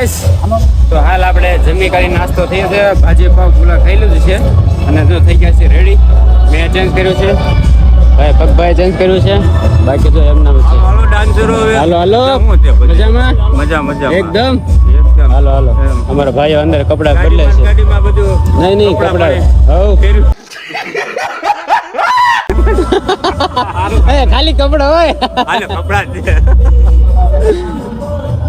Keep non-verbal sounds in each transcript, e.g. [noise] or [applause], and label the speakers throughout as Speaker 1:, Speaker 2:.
Speaker 1: Guys તો હાલ આપણે જમી કરી નાસ્તો થયો છે. ભાજી પાવ ગુલા ખાઈ લીધું છે અને જો થઈ ગયા છે રેડી મેં ચેન્જ કર્યું છે. ભાઈ પગભાઈ ચેન્જ કર્યું છે. બાકી તો એમના જ છે.
Speaker 2: હાલો ડાન્સરો
Speaker 1: હાલો હાલો? મજામાં?
Speaker 2: મજા મજા.
Speaker 1: એકદમ? હાલો હાલો. અમારા ભાઈઓ અંદર કપડા બદલે છે.
Speaker 2: ગાડીમાં બધું
Speaker 1: નહીં નહીં
Speaker 2: કપડાં
Speaker 1: હવ [laughs] ખાલી કપડા હોય.
Speaker 2: હાલે કપડાં [laughs]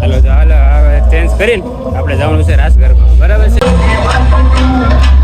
Speaker 1: હાલો હાલો ચેન્જ કરીને આપણે જવાનું છે રાસ ગરબા બરાબર છે?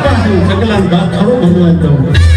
Speaker 2: Terima kasih. Sekelas bakar, berlantung.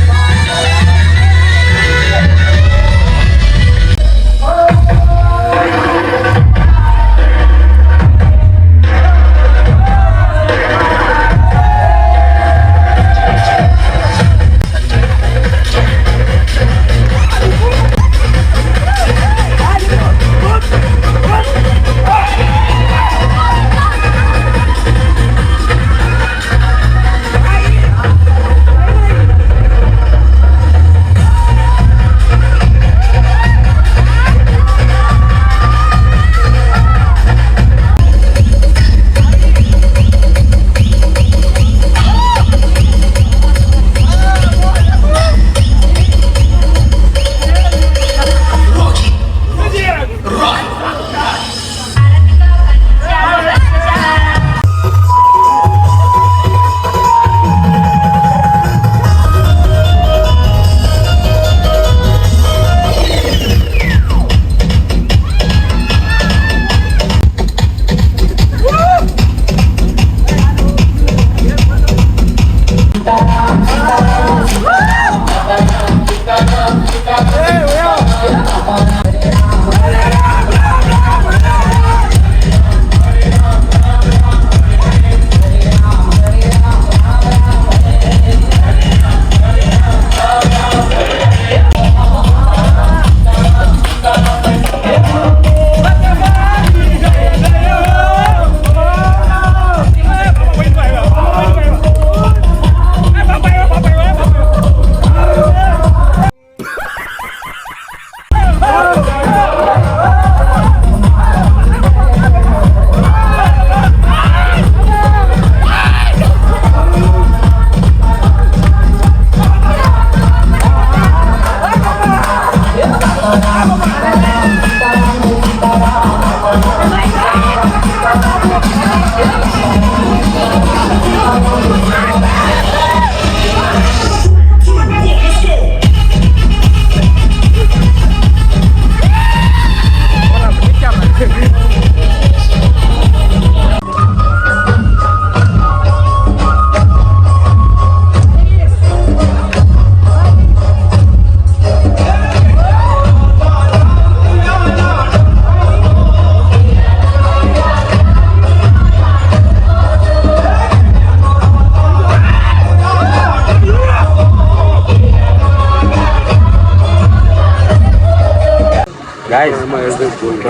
Speaker 2: I'm a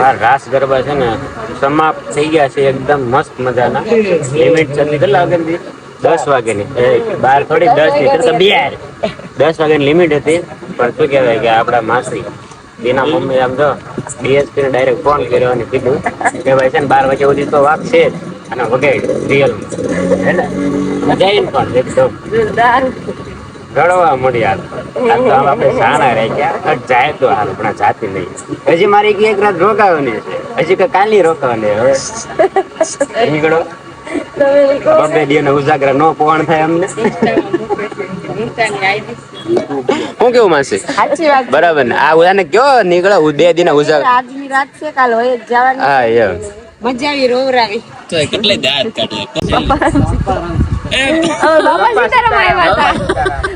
Speaker 2: આ રાસ ગરબા છે ને સમાપ્ત થઈ ગયા છે એકદમ મસ્ત મજાના. લિમિટ ચાલતી કેટલા વાગ્યાની દસ વાગ્યાની. બાર થોડી દસની તો બિયાર દસ વાગ્યાની લિમિટ હતી. પણ શું કહેવાય કે આપણા માસી બીના મમ્મી આમ તો ડીએસપી ને ડાયરેક્ટ ફોન કર્યો અને કીધું કે ભાઈ છે ને બાર વાગ્યા સુધી તો વાત છે અને વગેરે રિયલ એટલે મજા આવી ને પણ, એકદમ. રડવા મળી હાલ આ તો આમ આપણે સાણા રહી ગયા જાય તો હાલ પણ જાતી નહીં. હજી મારી એક રાત રોકાવાની છે. હજી કે કાલની રોકાવાની હવે. નીકળો. બબે દી ને ઉજાગરા નો પોણ થાય અમને. હું કેવું માસી
Speaker 3: સાચી વાત.
Speaker 2: બરાબર ને? આ ઉદાને કયો નીકળો? બે દિન ઉજાગરા.
Speaker 3: આજની રાત છે કાલ હોય જ જવાની.
Speaker 2: હા એમ.
Speaker 3: મજા આવી રોવરાવી.
Speaker 2: તો કેટલે દાંત કાઢે?
Speaker 3: બાબા સીતારામ આવ્યા હતા.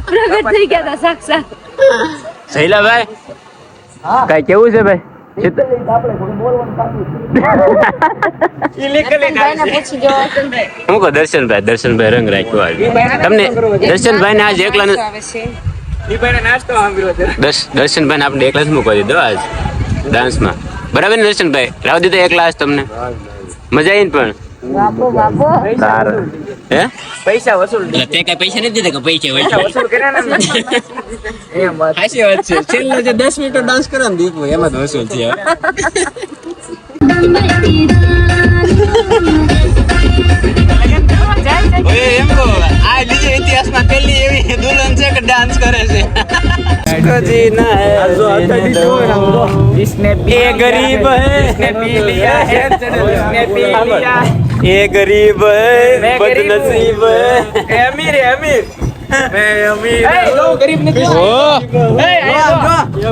Speaker 3: પ્રગટ થઈ ગયા હતા સાક્ષાત
Speaker 2: શૈલાભાઈ કઈ કેવું છે ભાઈ?
Speaker 3: જો
Speaker 2: દર્શનભાઈ દર્શનભાઈ રંગ રાખ્યો તમને દર્શનભાઈ ને આજે એકલા
Speaker 3: આવે
Speaker 2: દર્શનભાઈ ને આપણે એકલા જ મૂકવા દીધો આજ ડાન્સમાં. બરાબર ને દર્શનભાઈ? રાવ દીધો એકલા આજ તમને? મજા આવી ને પણ?
Speaker 3: બાપો બાપો
Speaker 2: સારું હે?
Speaker 4: પૈસા વસૂલ
Speaker 2: તે કઈ પૈસા નથી દીધા કે પૈસા
Speaker 4: વસૂલ કર્યા ને
Speaker 2: હાચી વાત છે. છેલ્લે જે દસ મિનિટ ડાન્સ કરે ને દીપુ એમાં જ વસૂલ છે એમ કહો આ બીજે ઇતિહાસમાં પહેલી એવી દુલ્હન છે કે ડાન્સ કરે છે.
Speaker 4: અમીર મેં અમીર
Speaker 2: ગરીબ નથી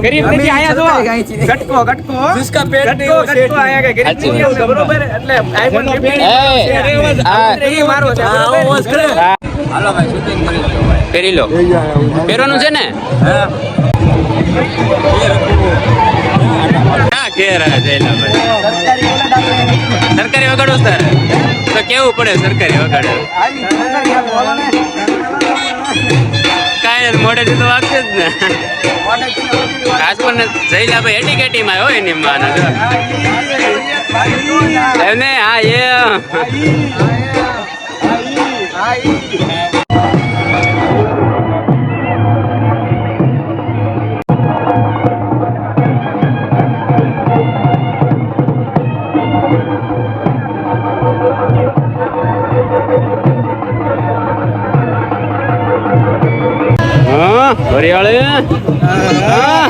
Speaker 4: ગરીબ નથી આયા જો કટકો કટકો
Speaker 5: जिसका पेट नहीं
Speaker 4: કટકો
Speaker 5: वो सेठ
Speaker 4: કટકો આયા કે ગરીબ
Speaker 2: સાચી
Speaker 4: નથી આવતો, બરોબર એટલે આઈફોન 15
Speaker 2: આ-
Speaker 4: એ મારો છે બરોબર
Speaker 5: હાલો ભાઈ શૂટિંગ કરી લો
Speaker 2: પહેરી લો પહેરવાનું છે ને હા ઘેર આ જયલા ભાઈ સરકારી વગાડો સર. તો કેવું પડે સરકારી વગાડો? કાંઈ મોડે મોઢેથી તો વાગશે જ ને. પણ જયલા ભાઈ એટી કેટીમાં હોય એની માં એમને હા, એ.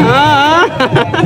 Speaker 2: હા વરિયાળી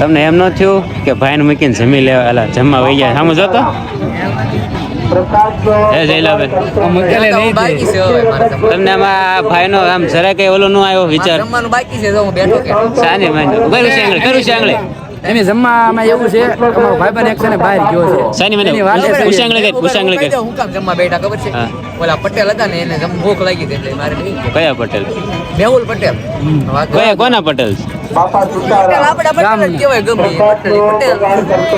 Speaker 2: તમને એમ ન થયું કે ભાઈને મૂકીને જમી લેવા એલા જમવા વહી ગયા સામે જોતો? હે જયલાભાઈ
Speaker 5: બાકી છે હવે મારે જમવાનું.
Speaker 2: તમને આમાં ભાઈનો આમ જરા કઈ ઓલો નો આવ્યો વિચાર?
Speaker 5: બાકી છે તો હું બેઠો કે.
Speaker 2: સાની માની. કરું છે આંગળે કરું છે આંગળે
Speaker 6: એની જમવામાં એવું છે અમારો ભાઈબંધ એક છે ને બહાર ગયો છે.
Speaker 2: સાની મને કઈ ઉષાંગળે કઈ
Speaker 5: હું કામ જમવા બેઠા ખબર છે. ઓલા પટેલ હતા ને એને ભૂખ લાગી હતી એટલે મારે
Speaker 2: કયા પટેલ?
Speaker 5: મેહુલ પટેલ.
Speaker 2: કયા કોના પટેલ
Speaker 5: પટેલ? પટેલ જ કહેવાય ગમે એ. પટેલ ઈ પટેલ.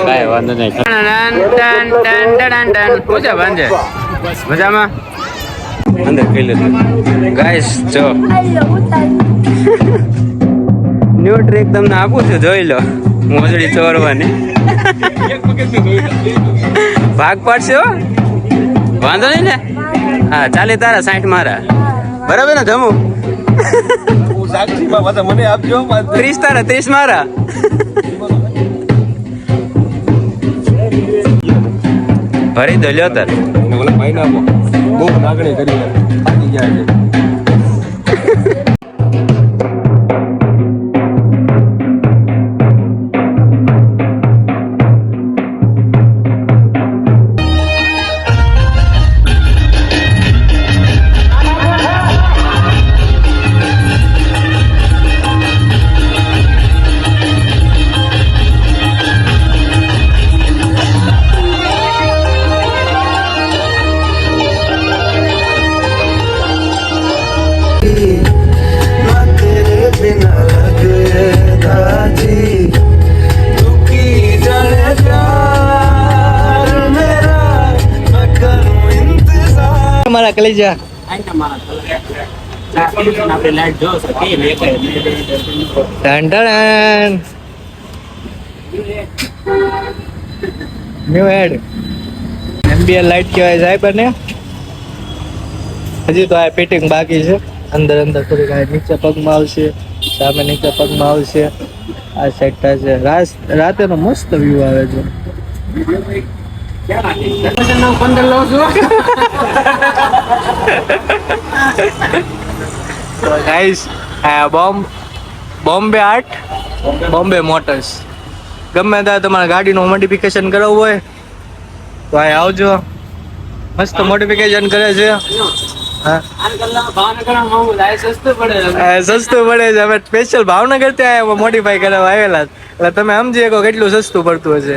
Speaker 2: કાંઈ વાંધો નહીં. પૂછા ભાંજે મજામાં? અંદર કહી લે. ગાઈસ જો. ન્યૂ ટ્રીક તમને આપું છું જોઈ લો. મોજડી ચોરવાની. ભાગ પાડશે? હો વાંધો નહીં ને? હા ચાલે તારા સાઠ મારા. બરાબર ને જમું?
Speaker 4: મને આપજો
Speaker 2: ત્રીસ તારા ત્રીસ મારા. ભરી દો લ્યો તાર.
Speaker 7: ઓલા ભાઈને આપો. બહુ લાગણી કરી ગયા
Speaker 6: મારા કલેજા ન્યુ હેડ એમબીએલ કહેવાય સાહેબ અને? હજી તો આ ફિટિંગ બાકી છે. અંદર અંદર થોડીક આ નીચે પગમાં આવશે, સામે નીચે પગમાં આવશે. આ સેટ થશે રાત રાતેનો મસ્ત વ્યૂ આવે છે. ગાઈસ આ બોમ્બ બોમ્બે આર્ટ બોમ્બે મોટર્સ. ગમે ત્યાં તમારે ગાડીનું મોડિફિકેશન કરાવવું હોય તો અહીં આવજો. મસ્ત મોડિફિકેશન કરે છે. હા. સસ્તું પડે છે. અમે સ્પેશિયલ ભાવનગર ત્યાં મોડિફાઈ કરાવવા આવેલા એટલે તમે સમજી શકો કેટલું સસ્તું પડતું હશે.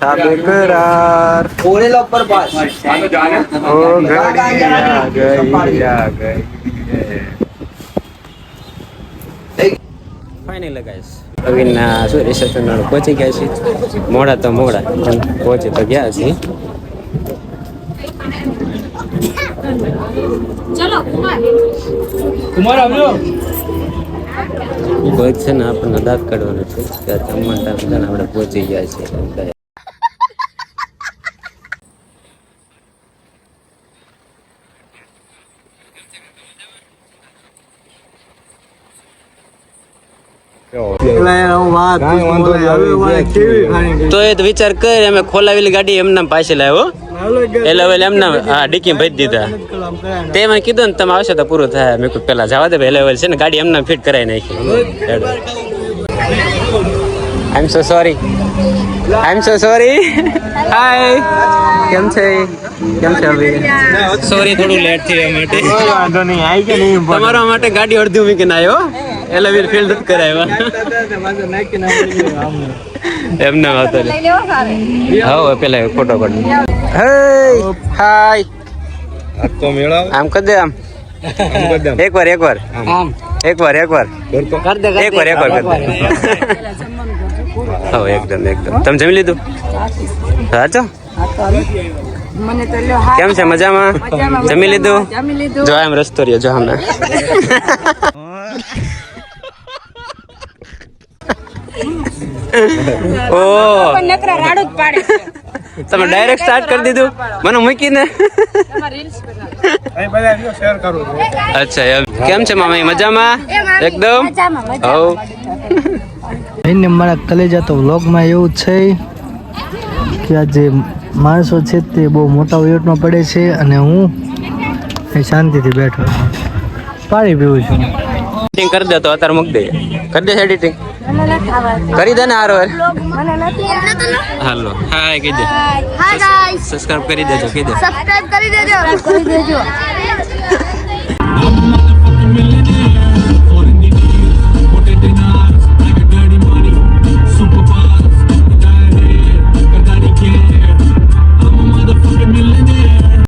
Speaker 2: સાબકરાર
Speaker 5: ઓરેલ ઉપર પાસ.
Speaker 2: ઓ ઘડિયા ઘડિયા ફાઇનલ ગાઈસ પ્રવીણના શું રિસેપ્શન પહોંચી ગયા છે મોડા તો મોડા પણ પહોંચી તો ગયા છે ચલો
Speaker 6: કુમાર. કુમાર આવ્યો
Speaker 2: કોઈક છે ને આપણને દાંત કાઢવાનું છે. કે જમવાના આપણે પહોંચી ગયા
Speaker 7: છે.
Speaker 2: તો એ તો વિચાર કરી અમે ખોલાવેલી ગાડી એમના પાસે લાવ્યો એટલે હવે એમના હા ડીકી ભરી દીધા. તે મને કીધું ને તમે આવશો તો પૂરું થાય. મેં કીધું પેલા જવા દે એટલે છે ને ગાડી એમના ફિટ કરાવી નાખી. આઈ એમ સો sorry I M so sorry હાય કેમ છે? કેમ છે અભી? સોરી થોડું લેટ એ માટે.
Speaker 7: વાંધો નહીં આવી કે નહીં
Speaker 2: તમારા માટે ગાડી અડધી મૂકીને આવ્યો એટલે ફિલ્ડ જ કરાવ્યા. એમને આવતો રે હા પેલા ફોટો પાડી હે હાય.
Speaker 7: આ તો મેળાવ.
Speaker 2: આમ કર દે આમ.
Speaker 7: આમ કરી
Speaker 2: એક વાર એક વાર
Speaker 6: આમ.
Speaker 2: એક વાર એક વાર
Speaker 7: કરતો.
Speaker 2: એક વાર એક વાર કર દે. હા એકદમ એકદમ. તમે જમી લીધું? સાચો?
Speaker 3: મને તો લ્યો હા
Speaker 2: કેમ છે? મજામાં? જમી લીધું?
Speaker 3: જમી લીધું.
Speaker 2: જો એમ રસ્તો રહ્યો જો હમણાં [laughs] [laughs] ઓ
Speaker 3: નકરા રાડું જ પાડે
Speaker 2: તમે ડાયરેક્ટ સ્ટાર્ટ કરી દીધું. મને મૂકીને. અચ્છા એમ. કેમ છે મામા? મજામાં? એકદમ? હવ.
Speaker 6: એને મારા કલેજા તો વ્લોગમાં એવું જ છે કે આ જે માણસો છે તે બહુ મોટા વેટમાં પડે છે અને હું એ શાંતિથી બેઠો પાણી પીવું છું.
Speaker 2: એડિટિંગ કરી દે તો અત્યારે મૂકી દે. કરી દે એડિટિંગ. કરી દે ને હારો હાલો. હા કહી દે. સબસ્ક્રાઇબ કરી દેજો કહી દે.
Speaker 3: સબસ્ક્રાઇબ કરી દેજો. કરી દેજો. [laughs]